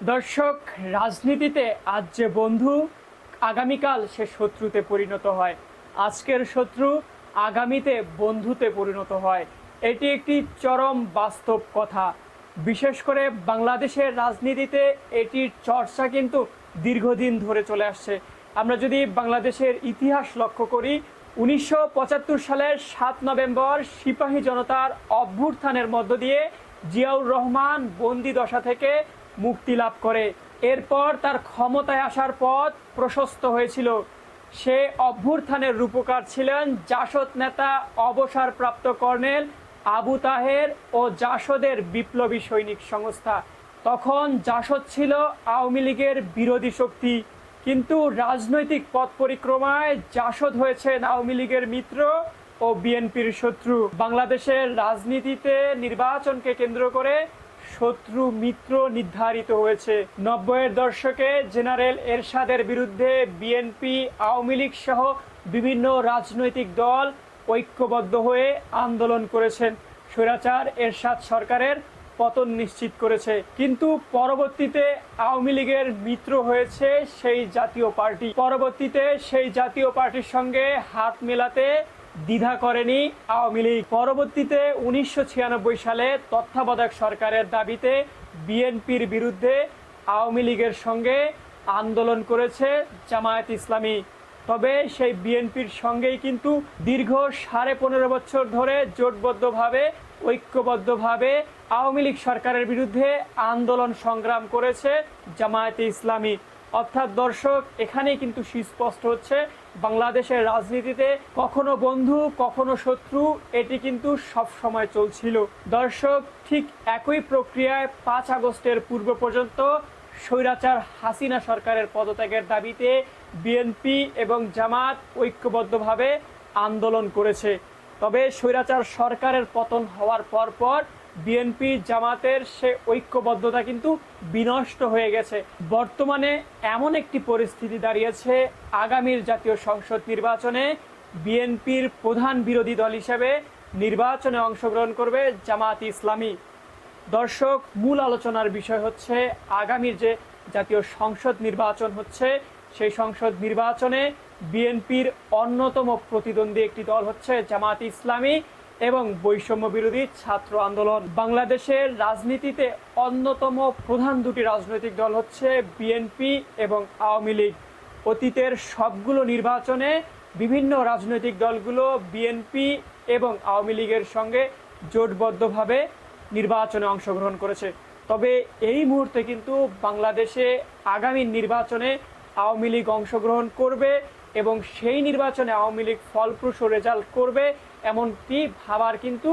দর্শক, রাজনীতিতে আজ যে বন্ধু, আগামীকাল সে শত্রুতে পরিণত হয়। আজকের শত্রু আগামীতে বন্ধুতে পরিণত হয়। এটি একটি চরম বাস্তব কথা। বিশেষ করে বাংলাদেশের রাজনীতিতে এটির চর্চা কিন্তু দীর্ঘদিন ধরে চলে আসছে। আমরা যদি বাংলাদেশের ইতিহাস লক্ষ্য করি, উনিশশো পঁচাত্তর সালের সাত নভেম্বর সিপাহী জনতার অভ্যুত্থানের মধ্য দিয়ে জিয়াউর রহমান বন্দি দশা থেকে মুক্তি লাভ করে। এরপর তার ক্ষমতায় আসার পথ প্রশস্ত হয়েছিল। সে অভ্যুত্থানের রূপকার ছিলেন জাসদ নেতা, অবসরপ্রাপ্ত কর্নেল আবু তাহের ও জাসদের বিপ্লবী সৈনিক সংস্থা। তখন জাসদ ছিল আওয়ামী লীগের বিরোধী শক্তি। কিন্তু রাজনৈতিক পথ পরিক্রমায় জাসদ হয়েছেন আওয়ামী লীগের মিত্র ও বিএনপির শত্রু। বাংলাদেশের রাজনীতিতে নির্বাচনকে কেন্দ্র করে শত্রু মিত্র নির্ধারিত হয়েছে। নব্বইয়ের দশকে জেনারেল এরশাদের বিরুদ্ধে বিএনপি, আওয়ামী লীগ সহ বিভিন্ন রাজনৈতিক দল ঐক্যবদ্ধ হয়ে আন্দোলন করেছেন। স্বৈরাচার এরশাদ সরকারের পতন নিশ্চিত করেছে। কিন্তু পরবর্তীতে আওয়ামী লীগের মিত্র হয়েছে সেই জাতীয় পার্টি। পরবর্তীতে সেই জাতীয় পার্টির সঙ্গে হাত মেলাতে দ্বিধা করেনি আওয়ামী লীগ। পরবর্তীতে উনিশশো ছিয়ানব্বই সালে তত্ত্বাবধায়ক সরকারের দাবিতে বিএনপির বিরুদ্ধে আওয়ামী লীগের সঙ্গে আন্দোলন করেছে জামায়াত ইসলামী। তবে সেই বিএনপির সঙ্গেই কিন্তু দীর্ঘ সাড়ে পনেরো বছর ধরে জোটবদ্ধভাবে, ঐক্যবদ্ধভাবে আওয়ামী লীগ সরকারের বিরুদ্ধে আন্দোলন সংগ্রাম করেছে জামায়াতে ইসলামী। অর্থাৎ দর্শক, এখানেই কিন্তু সুস্পষ্ট হচ্ছে বাংলাদেশের রাজনীতিতে কখনো বন্ধু, কখনো শত্রু, এটি কিন্তু সব সময় চলছিল। দর্শক, ঠিক একই প্রক্রিয়ায় পাঁচ আগস্টের পূর্ব পর্যন্ত স্বৈরাচার হাসিনা সরকারের পদত্যাগের দাবিতে বিএনপি এবং জামাত ঐক্যবদ্ধভাবে আন্দোলন করেছে। তবে স্বৈরাচার সরকারের পতন হওয়ার পর পর বিএনপি জামাতের সে ঐক্যবদ্ধতা কিন্তু বিনষ্ট হয়ে গেছে। বর্তমানে এমন একটি পরিস্থিতি দাঁড়িয়েছে, আগামীর জাতীয় সংসদ নির্বাচনে বিএনপির প্রধান বিরোধী দল হিসেবে নির্বাচনে অংশগ্রহণ করবে জামাত ইসলামী। দর্শক, মূল আলোচনার বিষয় হচ্ছে, আগামীর যে জাতীয় সংসদ নির্বাচন হচ্ছে, সেই সংসদ নির্বাচনে বিএনপির অন্যতম প্রতিদ্বন্দ্বী একটি দল হচ্ছে জামাত ইসলামী। এবং বৈষম্য বিরোধী ছাত্র আন্দোলন। বাংলাদেশের রাজনীতিতে অন্যতম প্রধান দুটি রাজনৈতিক দল হচ্ছে বিএনপি এবং আওয়ামী লীগ। অতীতের সবগুলো নির্বাচনে বিভিন্ন রাজনৈতিক দলগুলো বিএনপি এবং আওয়ামী লীগের সঙ্গে জোটবদ্ধভাবে নির্বাচনে অংশগ্রহণ করেছে। তবে এই মুহূর্তে কিন্তু বাংলাদেশে আগামী নির্বাচনে আওয়ামী লীগ অংশগ্রহণ করবে এবং সেই নির্বাচনে আওয়ামী লীগ ফলপ্রসূ রেজাল্ট করবে এমনটি ভাবার কিন্তু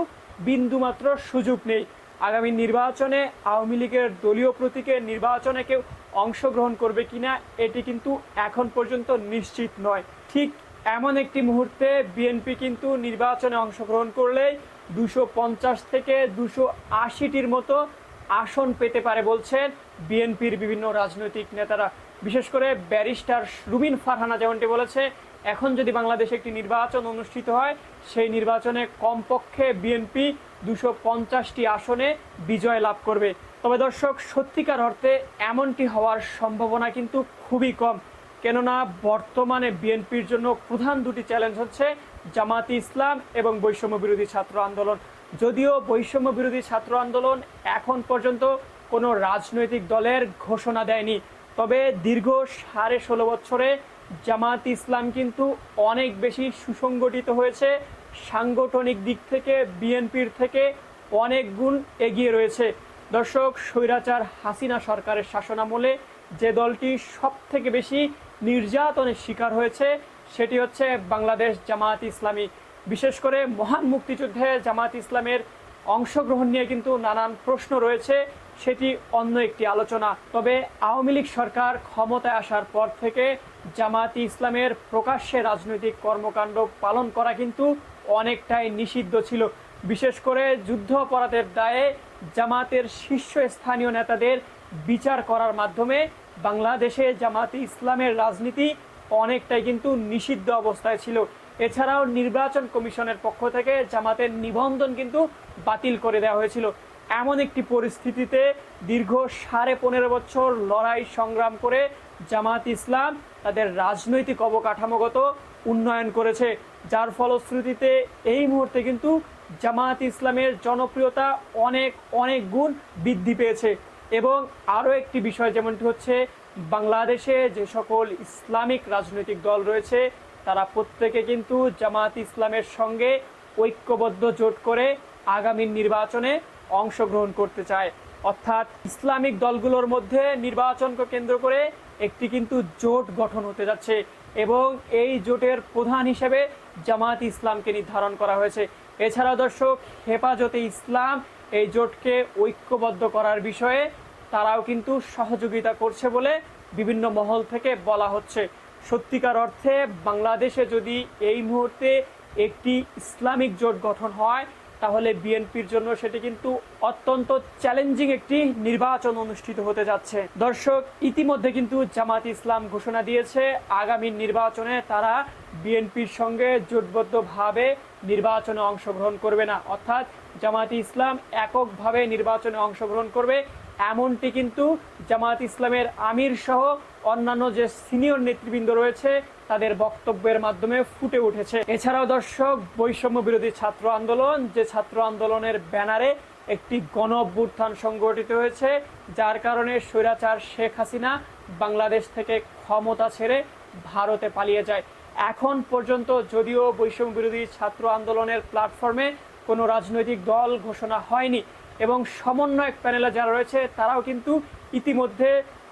বিন্দুমাত্র সুযোগ নেই। আগামী নির্বাচনে আওয়ামী লীগের দলীয় প্রতীকের নির্বাচনে কেউ অংশগ্রহণ করবে কিনা, এটি কিন্তু এখন পর্যন্ত নিশ্চিত নয়। ঠিক এমন একটি মুহূর্তে বিএনপি কিন্তু নির্বাচনে অংশগ্রহণ করলেই দুশো পঞ্চাশ থেকে দুশো আশিটির মতো আসন পেতে পারে বলছেন বিএনপির বিভিন্ন রাজনৈতিক নেতারা। বিশেষ করে ব্যারিস্টার রুবিন ফারহানা যেমনটি বলেছে, এখন যদি বাংলাদেশে একটি নির্বাচন অনুষ্ঠিত হয়, সেই নির্বাচনে কমপক্ষে বিএনপি দুশো পঞ্চাশটি আসনে বিজয় লাভ করবে। তবে দর্শক, সত্যিকার অর্থে এমনটি হওয়ার সম্ভাবনা কিন্তু খুবই কম। কেননা বর্তমানে বিএনপির জন্য প্রধান দুটি চ্যালেঞ্জ হচ্ছে জামাতি ইসলাম এবং বৈষম্য বিরোধী ছাত্র আন্দোলন। যদিও বৈষম্য বিরোধী ছাত্র আন্দোলন এখন পর্যন্ত কোনো রাজনৈতিক দলের ঘোষণা দেয়নি। তবে দীর্ঘ সাড়ে ষোলো বছরে জামাত ইসলাম কিন্তু অনেক বেশি সুসংগঠিত হয়েছে। সাংগঠনিক দিক থেকে, বিএনপির থেকে অনেক গুণ এগিয়ে রয়েছে। দর্শক, স্বৈরাচার হাসিনা সরকারের শাসনামলে যে দলটি সব থেকে বেশি নির্যাতনের শিকার হয়েছে, সেটি হচ্ছে বাংলাদেশ জামায়াত ইসলামী। বিশেষ করে মহান মুক্তিযুদ্ধে জামায়াত ইসলামের অংশগ্রহণ নিয়ে কিন্তু নানান প্রশ্ন রয়েছে। সেটি অন্য একটি আলোচনা। তবে আওয়ামী লীগ সরকার ক্ষমতায় আসার পর থেকে জামায়াতি ইসলামের প্রকাশ্যে রাজনৈতিক কর্মকাণ্ড পালন করা কিন্তু অনেকটাই নিষিদ্ধ ছিল। বিশেষ করে যুদ্ধাপরাধের দায়ে জামাতের শীর্ষস্থানীয় নেতাদের বিচার করার মাধ্যমে বাংলাদেশে জামাতি ইসলামের রাজনীতি অনেকটাই কিন্তু নিষিদ্ধ অবস্থায় ছিল। এছাড়াও নির্বাচন কমিশনের পক্ষ থেকে জামাতের নিবন্ধন কিন্তু বাতিল করে দেওয়া হয়েছিল। এমন একটি পরিস্থিতিতে দীর্ঘ সাড়ে পনেরো বছর লড়াই সংগ্রাম করে জামাত ইসলাম তাদের রাজনৈতিক অবকাঠামোগত উন্নয়ন করেছে। যার ফলশ্রুতিতে এই মুহূর্তে কিন্তু জামাত ইসলামের জনপ্রিয়তা অনেক অনেক গুণ বৃদ্ধি পেয়েছে। এবং আরও একটি বিষয় যেমনটি হচ্ছে, বাংলাদেশে যে সকল ইসলামিক রাজনৈতিক দল রয়েছে, তারা প্রত্যেকে কিন্তু জামাত ইসলামের সঙ্গে ঐক্যবদ্ধ জোট করে আগামী নির্বাচনে অংশগ্রহণ করতে চায়। অর্থাৎ ইসলামিক দলগুলোর মধ্যে নির্বাচনকে কেন্দ্র করে একটি কিন্তু জোট গঠন হতে যাচ্ছে এবং এই জোটের প্রধান হিসেবে জামাত ইসলামকে নির্ধারণ করা হয়েছে। এছাড়া দর্শক, হেফাজতে ইসলাম এই জোটকে ঐক্যবদ্ধ করার বিষয়ে তারাও কিন্তু সহযোগিতা করছে বলে বিভিন্ন মহল থেকে বলা হচ্ছে। সত্যিকার অর্থে বাংলাদেশে যদি এই মুহূর্তে একটি ইসলামিক জোট গঠন হয় তাহলে বিএনপির জন্য সেটি কিন্তু অত্যন্ত চ্যালেঞ্জিং একটি নির্বাচন অনুষ্ঠিত হতে যাচ্ছে। দর্শক, ইতিমধ্যে কিন্তু জামাত ইসলাম ঘোষণা দিয়েছে, আগামী নির্বাচনে তারা বিএনপির সঙ্গে জোটবদ্ধভাবে নির্বাচনে অংশগ্রহণ করবে না। অর্থাৎ জামাত ইসলাম এককভাবে নির্বাচনে অংশগ্রহণ করবে এমনটি কিন্তু জামাত ইসলামের আমির সহ অন্যান্য যে সিনিয়র নেতৃবৃন্দ রয়েছে, তাদের বক্তব্যের মাধ্যমে ফুটে উঠেছে। এছাড়াও দর্শক, বৈষম্য বিরোধী ছাত্র আন্দোলন, যে ছাত্র আন্দোলনের ব্যানারে একটি গণ অভ্যুত্থান সংগঠিত হয়েছে, যার কারণে স্বৈরাচার শেখ হাসিনা বাংলাদেশ থেকে ক্ষমতা ছেড়ে ভারতে পালিয়ে যায়। এখন পর্যন্ত যদিও বৈষম্য বিরোধী ছাত্র আন্দোলনের প্ল্যাটফর্মে কোনো রাজনৈতিক দল ঘোষণা হয়নি এবং সমন্বয়ক প্যানেলে যারা রয়েছে, তারাও কিন্তু ইতিমধ্যে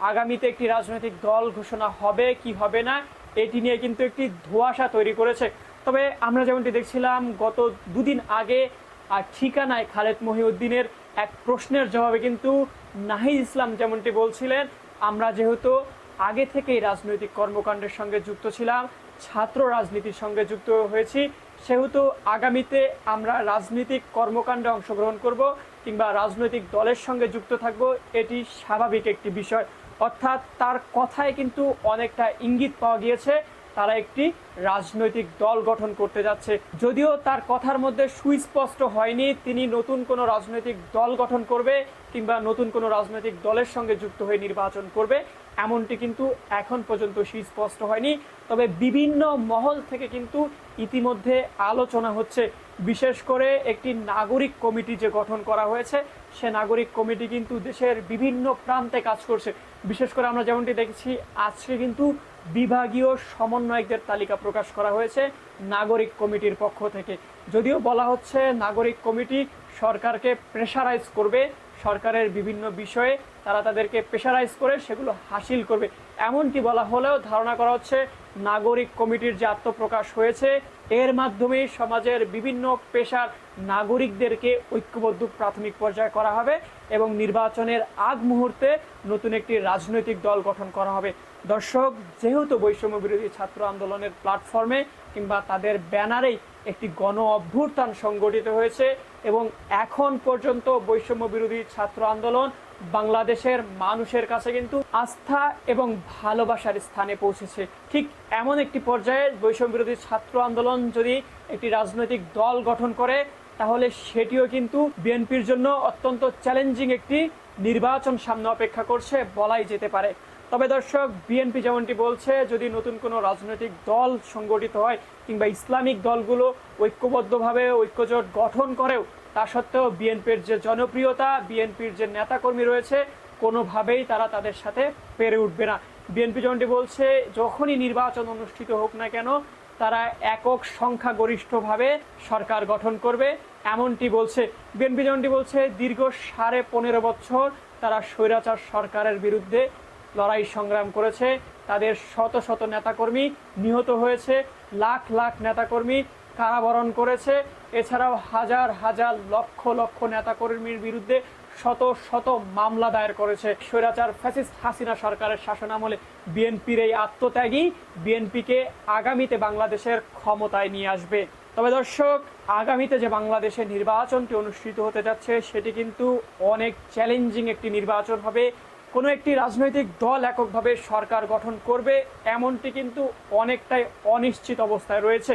আগামীতে একটি রাজনৈতিক দল ঘোষণা হবে, কি হবে না, এটি নিয়ে কিন্তু একটি ধোঁয়াশা তৈরি করেছে। তবে আমরা যেমনটি দেখছিলাম, গত দুদিন আগে আর ঠিকানায় খালেদ মহিউদ্দিনের এক প্রশ্নের জবাবে কিন্তু নাহিদ ইসলাম যেমনটি বলছিলেন, আমরা যেহেতু আগে থেকেই রাজনৈতিক কর্মকাণ্ডের সঙ্গে যুক্ত ছিলাম, ছাত্র রাজনীতির সঙ্গে যুক্ত হয়েছি, সেহেতু আগামীতে আমরা রাজনৈতিক কর্মকাণ্ডে অংশগ্রহণ করব। কিংবা রাজনৈতিক দলের সঙ্গে যুক্ত থাকব, এটি স্বাভাবিক একটি বিষয়। অর্থাৎ তার কথায় কিন্তু অনেকটা ইঙ্গিত পাওয়া গিয়েছে। তারা একটি রাজনৈতিক দল গঠন করতে যাচ্ছে। যদিও তার কথার মধ্যে সুস্পষ্ট হয়নি, তিনি নতুন কোনো রাজনৈতিক দল গঠন করবে কিংবা নতুন কোনো রাজনৈতিক দলের সঙ্গে যুক্ত হয়ে নির্বাচন করবে, এমনটি কিন্তু এখন পর্যন্ত সুস্পষ্ট হয়নি। তবে বিভিন্ন মহল থেকে কিন্তু ইতিমধ্যে আলোচনা হচ্ছে। বিশেষ করে একটি নাগরিক কমিটি যে গঠন করা হয়েছে, সে নাগরিক কমিটি কিন্তু দেশের বিভিন্ন প্রান্তে কাজ করছে। বিশেষ করে আমরা যেমনটি দেখেছি, আজকে কিন্তু বিভাগীয় সমন্বয়কদের তালিকা প্রকাশ করা হয়েছে নাগরিক কমিটির পক্ষ থেকে। যদিও বলা হচ্ছে নাগরিক কমিটি সরকারকে প্রেশারাইজ করবে সরকারের বিভিন্ন বিষয়ে তারা তাদেরকে প্রেশারাইজ করে সেগুলো হাসিল করবে। এমনটি বলা হলেও ধারণা করা হচ্ছে নাগরিক কমিটির যে আত্মপ্রকাশ হয়েছে, এর মাধ্যমে সমাজের বিভিন্ন পেশার নাগরিকদেরকে ঐক্যবদ্ধ প্রাথমিক পর্যায়ে করা হবে এবং নির্বাচনের আগ মুহূর্তে নতুন একটি রাজনৈতিক দল গঠন করা হবে। দর্শক, যেহেতু বৈষম্য বিরোধী ছাত্র আন্দোলনের প্ল্যাটফর্মে কিংবা তাদের ব্যানারেই একটি গণ অভ্যুত্থান সংগঠিত হয়েছে এবং এখন পর্যন্ত বৈষম্য বিরোধী ছাত্র আন্দোলন বাংলাদেশের মানুষের কাছে কিন্তু আস্থা এবং ভালোবাসার স্থানে পৌঁছেছে। ঠিক এমন একটি পর্যায়ে বৈষম্য বিরোধী ছাত্র আন্দোলন যদি একটি রাজনৈতিক দল গঠন করে, তাহলে সেটিও কিন্তু বিএনপির জন্য অত্যন্ত চ্যালেঞ্জিং একটি নির্বাচন সামনে অপেক্ষা করছে, বলাই যেতে পারে। তবে দর্শক, বিএনপি যেমনটি বলছে, যদি নতুন কোনো রাজনৈতিক দল সংগঠিত হয় কিংবা ইসলামিক দলগুলো ঐক্যবদ্ধভাবে ঐক্যজোট গঠন করেও, তা সত্ত্বেও বিএনপির যে জনপ্রিয়তা, বিএনপির যে নেতাকর্মী রয়েছে, কোনোভাবেই তারা তাদের সাথে পেরে উঠবে না। বিএনপি যেমনটি বলছে, যখনই নির্বাচন অনুষ্ঠিত হোক না কেন, তারা একক সংখ্যাগরিষ্ঠভাবে সরকার গঠন করবে, এমনটি বলছে। বিএনপি যেমনটি বলছে, দীর্ঘ সাড়ে পনেরো বছর তারা স্বৈরাচার সরকারের বিরুদ্ধে লড়াই সংগ্রাম করেছে। তাদের শত শত নেতাকর্মী নিহত হয়েছে। লাখ লাখ নেতাকর্মী কারাবরণ করেছে। এছাড়াও হাজার হাজার লক্ষ লক্ষ নেতাকর্মীর বিরুদ্ধে শত শত মামলা দায়ের করেছে। স্বৈরাচার ফ্যাসিস্ট হাসিনা সরকারের শাসনামলে বিএনপির এই আত্মত্যাগী বিএনপিকে আগামীতে বাংলাদেশের ক্ষমতায় নিয়ে আসবে। তবে দর্শক, আগামীতে যে বাংলাদেশে নির্বাচনটি অনুষ্ঠিত হতে যাচ্ছে, সেটি কিন্তু অনেক চ্যালেঞ্জিং একটি নির্বাচন হবে। কোনো একটি রাজনৈতিক দল এককভাবে সরকার গঠন করবে এমনটি কিন্তু অনেকটাই অনিশ্চিত অবস্থায় রয়েছে।